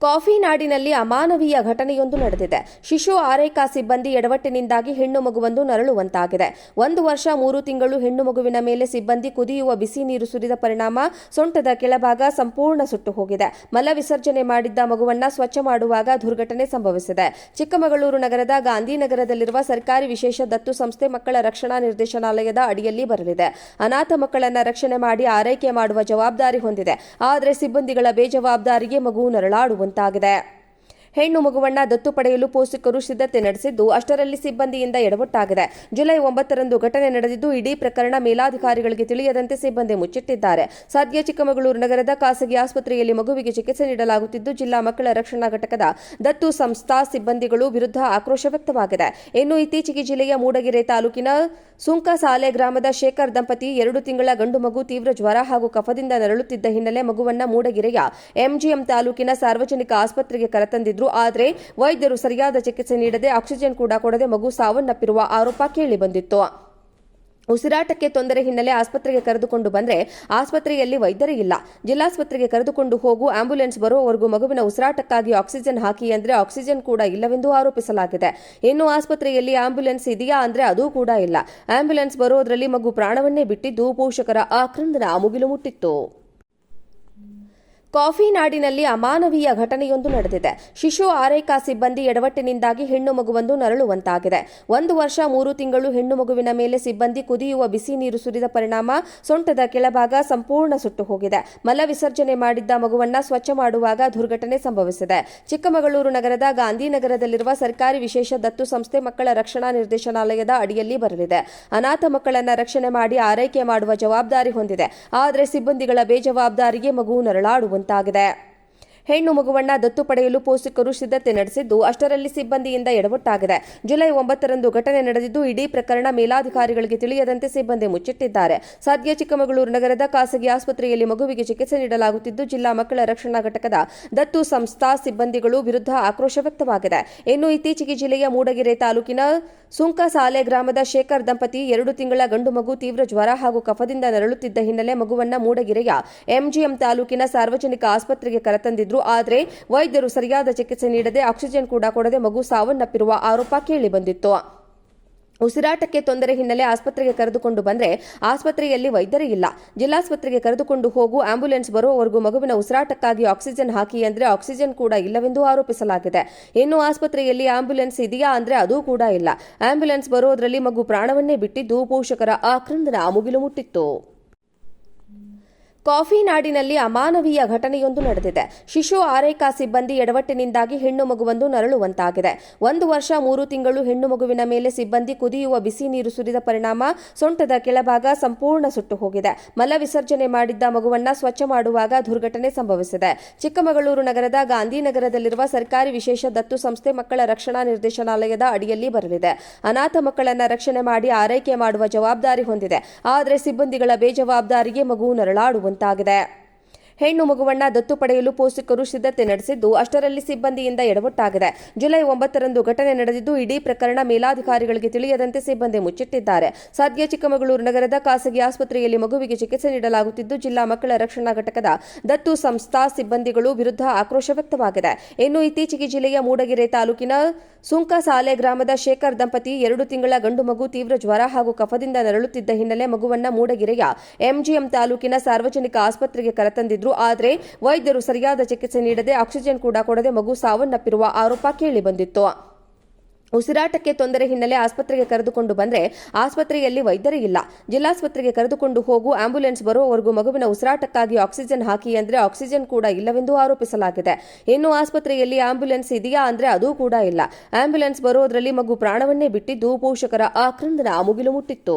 Coffee ನಾಡಿನಲ್ಲಿ ಅಮಾನವೀಯ ಘಟನೆಯೊಂದು ನಡೆದಿದೆ. ಶಿಶು ಆರೈಕಾ ಸಿಬ್ಬಂದಿ ಎಡವಟ್ಟಿನಿಂದಾಗಿ ಹೆಣ್ಣು ಮಗುವೊಂದು ನರಳುವಂತಾಗಿದೆ. ಒಂದು ವರ್ಷ, ಮೂರು ತಿಂಗಳು ಹೆಣ್ಣು ಮಗುವಿನ ಮೇಲೆ ಸಿಬ್ಬಂದಿ ಕುದಿಯುವ ಬಿಸಿ ನೀರು ಸುರಿದ ಪರಿಣಾಮ ಸೊಂಟದ ಕೆಳಭಾಗ ಸಂಪೂರ್ಣ ಸುಟ್ಟು ಹೋಗಿದೆ. ಮಲ ವಿಸರ್ಜನೆ ಮಾಡಿದ್ದ ಮಗುವನ್ನ ಸ್ವಚ್ಛ ಮಾಡುವಾಗ ದುರ್ಘಟನೆ ಸಂಭವಿಸಿದೆ. ಚಿಕ್ಕಮಗಳೂರು ನಗರದ ಗಾಂಧಿನಗರದಲ್ಲಿರುವ ಸರ್ಕಾರಿ ವಿಶೇಷ ದತ್ತು ಸಂಸ್ಥೆ ಮಕ್ಕಳ ರಕ್ಷಣಾ ನಿರ್ದೇಶನಾಲಯದ ಅಡಿಯಲ್ಲಿ ಬರಲಿದೆ. ಅನಾಥ ಮಕ್ಕಳನ್ನ ರಕ್ಷಣೆ ಮಾಡಿ ಆರೈಕೆ ಮಾಡುವ ಜವಾಬ್ದಾರಿ ಹೊಂದಿದೆ. ಆದರೆ ಸಿಬ್ಬಂದಿಗಳ ಬೇಜವಾಬ್ದಾರಿಗೆ ಮಗು ನರಳಾಡುವಂತಾಗಿದೆ ಹೆಣ್ಣು ಮಗುವನ್ನ ದತ್ತು ಪಡೆಯಲು ಪೋಷಕರು ಸಿದ್ಧತೆ ನಡೆಸಿದ್ದು, ಅಷ್ಟರಲ್ಲಿ ಸಿಬ್ಬಂದಿಯಿಂದ ಎಡವಟ್ಟಾಗಿದೆ. ಜುಲೈ ಒಂಬತ್ತರಂದು ಘಟನೆ ನಡೆದಿದ್ದು, ಇಡೀ ಪ್ರಕರಣ ಮೇಲಾಧಿಕಾರಿಗಳಿಗೆ ತಿಳಿಯದಂತೆ ಸಿಬ್ಬಂದಿ ಮುಚ್ಚಿಟ್ಟಿದ್ದಾರೆ. ಸದ್ಯ ಚಿಕ್ಕಮಗಳೂರು ನಗರದ ಖಾಸಗಿ ಆಸ್ಪತ್ರೆಯಲ್ಲಿ ಮಗುವಿಗೆ ಚಿಕಿತ್ಸೆ ನೀಡಲಾಗುತ್ತಿದ್ದು, ಜಿಲ್ಲಾ ಮಕ್ಕಳ ರಕ್ಷಣಾ ಘಟಕದ ದತ್ತು ಸಂಸ್ಥಾ ಸಿಬ್ಬಂದಿಗಳು ವಿರುದ್ಧ ಆಕ್ರೋಶ ವ್ಯಕ್ತವಾಗಿದೆ. ಇನ್ನು ಇತ್ತೀಚೆಗೆ ಜಿಲ್ಲೆಯ ಮೂಡಗೆರೆ ತಾಲೂಕಿನ ಸುಂಕಸಾಲೆ ಗ್ರಾಮದ ಶೇಖರ್ ದಂಪತಿ ಎರಡು ತಿಂಗಳ ಗಂಡು ಮಗು ತೀವ್ರ ಜ್ವರ ಹಾಗೂ ಕಫದಿಂದ ನರಳುತ್ತಿದ್ದ ಹಿನ್ನೆಲೆ ಮಗುವನ್ನ ಮೂಡಗೆರೆಯ ಎಂಜಿಎಂ ತಾಲೂಕಿನ ಸಾರ್ವಜನಿಕ ಆಸ್ಪತ್ರೆಗೆ ಆದರೆ ವೈದ್ಯರು ಸರಿಯಾದ ಚಿಕಿತ್ಸೆ ನೀಡದೆ ಆಕ್ಸಿಜನ್ ಕೂಡ ಕೊಡದೆ ಮಗು ಸಾವನ್ನಪ್ಪಿರುವ ಆರೋಪ ಕೇಳಿಬಂದಿತ್ತು ಉಸಿರಾಟಕ್ಕೆ ತೊಂದರೆ ಹಿನ್ನೆಲೆ ಆಸ್ಪತ್ರೆಗೆ ಕರೆದುಕೊಂಡು ಬಂದರೆ ಆಸ್ಪತ್ರೆಯಲ್ಲಿ ವೈದ್ಯರೇ ಇಲ್ಲ. ಜಿಲ್ಲಾಸ್ಪತ್ರೆಗೆ ಕರೆದುಕೊಂಡು ಹೋಗು, ಆಂಬ್ಯುಲೆನ್ಸ್ ಬರುವವರೆಗೂ ಮಗುವಿನ ಉಸಿರಾಟಕ್ಕಾಗಿ ಆಕ್ಸಿಜನ್ ಹಾಕಿ ಅಂದರೆ ಆಕ್ಸಿಜನ್ ಕೂಡ ಇಲ್ಲವೆಂದು ಆರೋಪಿಸಲಾಗಿದೆ. ಇನ್ನು ಆಸ್ಪತ್ರೆಯಲ್ಲಿ ಆಂಬ್ಯುಲೆನ್ಸ್ ಇದೆಯಾ ಅಂದರೆ ಅದೂ ಕೂಡ ಇಲ್ಲ. ಆಂಬ್ಯುಲೆನ್ಸ್ ಬರೋದರಲ್ಲಿ ಮಗು ಪ್ರಾಣವನ್ನೇ ಬಿಟ್ಟಿದ್ದು ಪೋಷಕರ ಆಕ್ರಂದನ ಮುಗಿಲು ಮುಟ್ಟಿತ್ತು. ಕಾಫಿ ನಾಡಿನಲ್ಲಿ ಅಮಾನವೀಯ ಘಟನೆಯೊಂದು ನಡೆದಿದೆ. ಶಿಶು ಆರೈಕಾ ಸಿಬ್ಬಂದಿ ಎಡವಟ್ಟಿನಿಂದಾಗಿ ಹೆಣ್ಣು ಮಗುವೊಂದು ನರಳುವಂತಾಗಿದೆ. ಒಂದು ವರ್ಷ, ಮೂರು ತಿಂಗಳು ಹೆಣ್ಣು ಮಗುವಿನ ಮೇಲೆ ಸಿಬ್ಬಂದಿ ಕುದಿಯುವ ಬಿಸಿ ನೀರು ಸುರಿದ ಪರಿಣಾಮ ಸೊಂಟದ ಕೆಳಭಾಗ ಸಂಪೂರ್ಣ ಸುಟ್ಟು ಹೋಗಿದೆ ಮಲ ವಿಸರ್ಜನೆ ಮಾಡಿದ್ದ ಮಗುವನ್ನ ಸ್ವಚ್ಛ ಮಾಡುವಾಗ ದುರ್ಘಟನೆ ಸಂಭವಿಸಿದೆ. ಚಿಕ್ಕಮಗಳೂರು ನಗರದ ಗಾಂಧಿನಗರದಲ್ಲಿರುವ ಸರ್ಕಾರಿ ವಿಶೇಷ ದತ್ತು ಸಂಸ್ಥೆ ಮಕ್ಕಳ ರಕ್ಷಣಾ ನಿರ್ದೇಶನಾಲಯದ ಅಡಿಯಲ್ಲಿ ಬರಲಿದೆ. ಅನಾಥ ಮಕ್ಕಳನ್ನ ರಕ್ಷಣೆ ಮಾಡಿ ಆರೈಕೆ ಮಾಡುವ ಜವಾಬ್ದಾರಿ ಹೊಂದಿದೆ. ಆದರೆ ಸಿಬ್ಬಂದಿಗಳ ಬೇಜವಾಬ್ದಾರಿಗೆ ಮಗು ನರಳಾಡುವಂತಾಗಿದೆ ಹೆಣ್ಣು ಮಗುವನ್ನ ದತ್ತು ಪಡೆಯಲು ಪೋಷಕರು ಸಿದ್ಧತೆ ನಡೆಸಿದ್ದು ಅಷ್ಟರಲ್ಲಿ ಸಿಬ್ಬಂದಿಯಿಂದ ಎಡವಟ್ಟಾಗಿದೆ. ಜುಲೈ ಒಂಬತ್ತರಂದು ಘಟನೆ ನಡೆದಿದ್ದು ಇಡೀ ಪ್ರಕರಣ ಮೇಲಾಧಿಕಾರಿಗಳಿಗೆ ತಿಳಿಯದಂತೆ ಸಿಬ್ಬಂದಿ ಮುಚ್ಚಿಟ್ಟಿದ್ದಾರೆ. ಸದ್ಯ ಚಿಕ್ಕಮಗಳೂರು ನಗರದ ಖಾಸಗಿ ಆಸ್ಪತ್ರೆಯಲ್ಲಿ ಮಗುವಿಗೆ ಚಿಕಿತ್ಸೆ ನೀಡಲಾಗುತ್ತಿದ್ದು, ಜಿಲ್ಲಾ ಮಕ್ಕಳ ರಕ್ಷಣಾ ಘಟಕದ ದತ್ತು ಸಂಸ್ಥಾ ಸಿಬ್ಬಂದಿಗಳು ವಿರುದ್ಧ ಆಕ್ರೋಶ ವ್ಯಕ್ತವಾಗಿದೆ. ಇನ್ನು ಇತ್ತೀಚೆಗೆ ಜಿಲ್ಲೆಯ ಮೂಡಗೆರೆ ತಾಲೂಕಿನ ಸುಂಕಸಾಲೆ ಗ್ರಾಮದ ಶೇಖರ್ ದಂಪತಿ ಎರಡು ತಿಂಗಳ ಗಂಡು ಮಗು ತೀವ್ರ ಜ್ವರ ಹಾಗೂ ಕಫದಿಂದ ನರಳುತ್ತಿದ್ದ ಹಿನ್ನೆಲೆ ಮಗುವನ್ನ ಮೂಡಗೆರೆಯ ಎಂಜಿಎಂ ತಾಲೂಕಿನ ಸಾರ್ವಜನಿಕ ಆಸ್ಪತ್ರೆಗೆ ಕರೆತಂದಿದ್ರು. ಆದರೆ ವೈದ್ಯರು ಸರಿಯಾದ ಚಿಕಿತ್ಸೆ ನೀಡದೆ ಆಕ್ಸಿಜನ್ ಕೂಡ ಕೊಡದೆ ಮಗು ಸಾವನ್ನಪ್ಪಿರುವ ಆರೋಪ ಕೇಳಿಬಂದಿತ್ತು ಉಸಿರಾಟಕ್ಕೆ ತೊಂದರೆ ಹಿನ್ನೆಲೆ ಆಸ್ಪತ್ರೆಗೆ ಕರೆದುಕೊಂಡು ಬಂದರೆ ಆಸ್ಪತ್ರೆಯಲ್ಲಿ ವೈದ್ಯರೇ ಇಲ್ಲ. ಜಿಲ್ಲಾಸ್ಪತ್ರೆಗೆ ಕರೆದುಕೊಂಡು ಹೋಗು, ಆಂಬ್ಯುಲೆನ್ಸ್ ಬರುವವರೆಗೂ ಮಗುವಿನ ಉಸಿರಾಟಕ್ಕಾಗಿ ಆಕ್ಸಿಜನ್ ಹಾಕಿ ಅಂದರೆ ಆಕ್ಸಿಜನ್ ಕೂಡ ಇಲ್ಲವೆಂದು ಆರೋಪಿಸಲಾಗಿದೆ. ಇನ್ನು ಆಸ್ಪತ್ರೆಯಲ್ಲಿ ಆಂಬ್ಯುಲೆನ್ಸ್ ಇದೆಯಾ ಅಂದ್ರೆ ಅದೂ ಕೂಡ ಇಲ್ಲ. ಆಂಬ್ಯುಲೆನ್ಸ್ ಬರೋದ್ರಲ್ಲಿ ಮಗು ಪ್ರಾಣವನ್ನೇ ಬಿಟ್ಟಿದ್ದು ಪೋಷಕರ ಆಕ್ರಂದನ ಮುಗಿಲು ಮುಟ್ಟಿತ್ತು. ಕಾಫಿ ನಾಡಿನಲ್ಲಿ ಅಮಾನವೀಯ ಘಟನೆಯೊಂದು ನಡೆದಿದೆ. ಶಿಶು ಆರೈಕಾ ಸಿಬ್ಬಂದಿ ಎಡವಟ್ಟಿನಿಂದಾಗಿ ಹೆಣ್ಣು ಮಗುವೊಂದು ನರಳುವಂತಾಗಿದೆ. ಒಂದು ವರ್ಷ, ಮೂರು ತಿಂಗಳು ಹೆಣ್ಣು ಮಗುವಿನ ಮೇಲೆ ಸಿಬ್ಬಂದಿ ಕುದಿಯುವ ಬಿಸಿ ನೀರು ಸುರಿದ ಪರಿಣಾಮ ಸೊಂಟದ ಕೆಳಭಾಗ ಸಂಪೂರ್ಣ ಸುಟ್ಟು ಹೋಗಿದೆ. ಮಲ ವಿಸರ್ಜನೆ ಮಾಡಿದ್ದ ಮಗುವನ್ನ ಸ್ವಚ್ಛ ಮಾಡುವಾಗ ದುರ್ಘಟನೆ ಸಂಭವಿಸಿದೆ. ಚಿಕ್ಕಮಗಳೂರು ನಗರದ ಗಾಂಧಿನಗರದಲ್ಲಿರುವ ಸರ್ಕಾರಿ ವಿಶೇಷ ದತ್ತು ಸಂಸ್ಥೆ ಮಕ್ಕಳ ರಕ್ಷಣಾ ನಿರ್ದೇಶನಾಲಯದ ಅಡಿಯಲ್ಲಿ ಬರಲಿದೆ. ಅನಾಥ ಮಕ್ಕಳನ್ನ ರಕ್ಷಣೆ ಮಾಡಿ ಆರೈಕೆ ಮಾಡುವ ಜವಾಬ್ದಾರಿ ಹೊಂದಿದೆ. ಆದರೆ ಸಿಬ್ಬಂದಿಗಳ ಬೇಜವಾಬ್ದಾರಿಗೆ ಮಗು ನರಳಾಡುವಂತಾಗಿದೆ ಹೆಣ್ಣು ಮಗುವನ್ನ ದತ್ತು ಪಡೆಯಲು ಪೋಷಕರು ಸಿದ್ಧತೆ ನಡೆಸಿದ್ದು, ಅಷ್ಟರಲ್ಲಿ ಸಿಬ್ಬಂದಿಯಿಂದ ಎಡವಟ್ಟಾಗಿದೆ. ಜುಲೈ ಒಂಬತ್ತರಂದು ಘಟನೆ ನಡೆದಿದ್ದು, ಇಡೀ ಪ್ರಕರಣ ಮೇಲಾಧಿಕಾರಿಗಳಿಗೆ ತಿಳಿಯದಂತೆ ಸಿಬ್ಬಂದಿ ಮುಚ್ಚಿಟ್ಟಿದ್ದಾರೆ. ಸದ್ಯ ಚಿಕ್ಕಮಗಳೂರು ನಗರದ ಖಾಸಗಿ ಆಸ್ಪತ್ರೆಯಲ್ಲಿ ಮಗುವಿಗೆ ಚಿಕಿತ್ಸೆ ನೀಡಲಾಗುತ್ತಿದ್ದು, ಜಿಲ್ಲಾ ಮಕ್ಕಳ ರಕ್ಷಣಾ ಘಟಕದ ದತ್ತು ಸಂಸ್ಥಾ ಸಿಬ್ಬಂದಿಗಳು ವಿರುದ್ಧ ಆಕ್ರೋಶ ವ್ಯಕ್ತವಾಗಿದೆ. ಇನ್ನು ಇತ್ತೀಚೆಗೆ ಜಿಲ್ಲೆಯ ಮೂಡಗೆರೆ ತಾಲೂಕಿನ ಸುಂಕಸಾಲೆ ಗ್ರಾಮದ ಶೇಖರ್ ದಂಪತಿ ಎರಡು ತಿಂಗಳ ಗಂಡು ಮಗು ತೀವ್ರ ಜ್ವರ ಹಾಗೂ ಕಫದಿಂದ ನರಳುತ್ತಿದ್ದ ಹಿನ್ನೆಲೆ ಮಗುವನ್ನ ಮೂಡಗೆರೆಯ ಎಂಜಿಎಂ ತಾಲೂಕಿನ ಸಾರ್ವಜನಿಕ ಆಸ್ಪತ್ರೆಗೆ ಕರೆತಂದಿದ್ರು. ಆದರೆ ವೈದ್ಯರು ಸರಿಯಾದ ಚಿಕಿತ್ಸೆ ನೀಡದೆ ಆಕ್ಸಿಜನ್ ಕೂಡ ಕೊಡದೆ ಮಗು ಸಾವನ್ನಪ್ಪಿರುವ ಆರೋಪ ಕೇಳಿಬಂದಿತ್ತು ಉಸಿರಾಟಕ್ಕೆ ತೊಂದರೆ ಹಿನ್ನೆಲೆ ಆಸ್ಪತ್ರೆಗೆ ಕರೆದುಕೊಂಡು ಬಂದರೆ ಆಸ್ಪತ್ರೆಯಲ್ಲಿ ವೈದ್ಯರೇ ಇಲ್ಲ. ಜಿಲ್ಲಾಸ್ಪತ್ರೆಗೆ ಕರೆದುಕೊಂಡು ಹೋಗು, ಆಂಬ್ಯುಲೆನ್ಸ್ ಬರುವವರೆಗೂ ಮಗುವಿನ ಉಸಿರಾಟಕ್ಕಾಗಿ ಆಕ್ಸಿಜನ್ ಹಾಕಿ ಅಂದರೆ ಆಕ್ಸಿಜನ್ ಕೂಡ ಇಲ್ಲವೆಂದು ಆರೋಪಿಸಲಾಗಿದೆ. ಇನ್ನು ಆಸ್ಪತ್ರೆಯಲ್ಲಿ ಆಂಬ್ಯುಲೆನ್ಸ್ ಇದೆಯಾ ಅಂದರೆ ಅದೂ ಕೂಡ ಇಲ್ಲ. ಆಂಬ್ಯುಲೆನ್ಸ್ ಬರೋದರಲ್ಲಿ ಮಗು ಪ್ರಾಣವನ್ನೇ ಬಿಟ್ಟಿದ್ದು ಪೋಷಕರ ಆಕ್ರಂದನ ಮುಗಿಲು ಮುಟ್ಟಿತ್ತು.